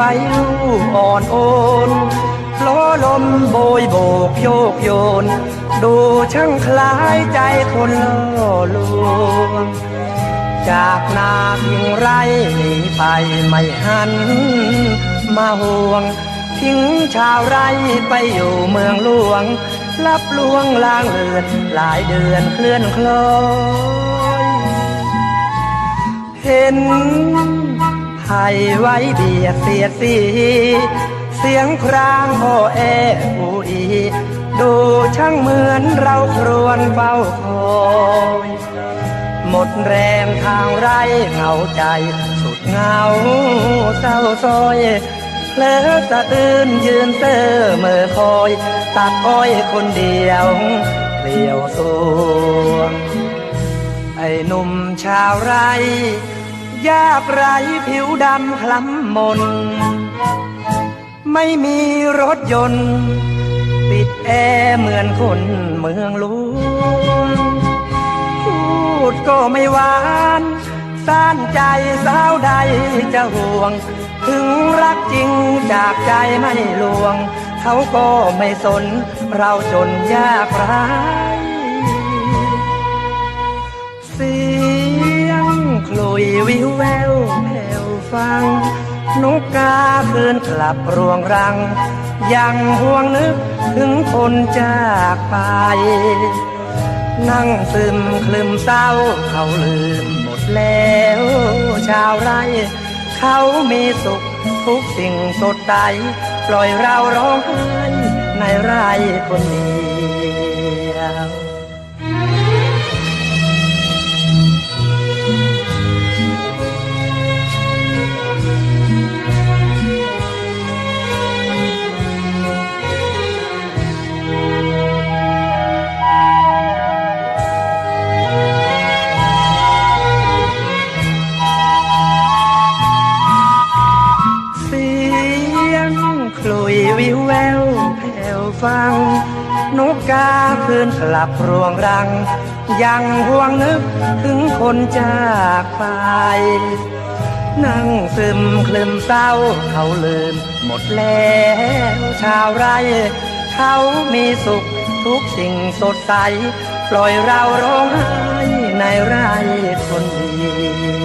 ไหวอ่อนโอนล้อลมโบยโบกโยกโยน ดูช่างคล้ายใจคนล่อลวงจากนาเพียงไรหนีไปไม่หัน มาห่วง ทิ้งชาวไรไปอยู่เมืองหลวง รับลวงลางเลือนหลายเดือนเคลื่อนคลอย เห็น ไผ่ไว้เบียดเสียดสีเสียงครางโอแออูอีดูช่างเหมือนเราครวนเฝ้าคอยหมดแรงทางไรเหงาใจ สุดเหงาเศร้าซอยเพลอสะอื้นยืนเตอเมื่อคอย ตัดอ้อยคนเดียวเปลี่ยวสวไอ้หนุ่มชาวไร ยากไรผิวดำคล้ำมน ไม่มีรถยนต์ ติดแอร์เหมือนคนเมืองลวงพูดก็ไม่หวานซ่านใจสาวใดจะห่วง ถึงรักจริงจากใจไม่ลวง เขาก็ไม่สน เราจนยากไร ยวิวแววแผ่วฟัง นกกาคืนกลับรวงรัง ยังห่วงนึกถึงคนจากไป นั่งซึมคลึมเศร้าเขาลืมหมดแล้ว ชาวไร่เขามีสุขทุกสิ่งสดใสปล่อยเราร้องไห้ในไร่คนเลุยวิวแววแผ่วฟัง นกกาคืนกลับรวงรัง ยังห่วงนึกถึงคนจากไป นั่งซึมคลึมเศร้าเขาลืมหมดแล้วชาวไรเขามีสุขทุกสิ่งสดใส ปล่อยเราร้องไห้ในไร่คนดี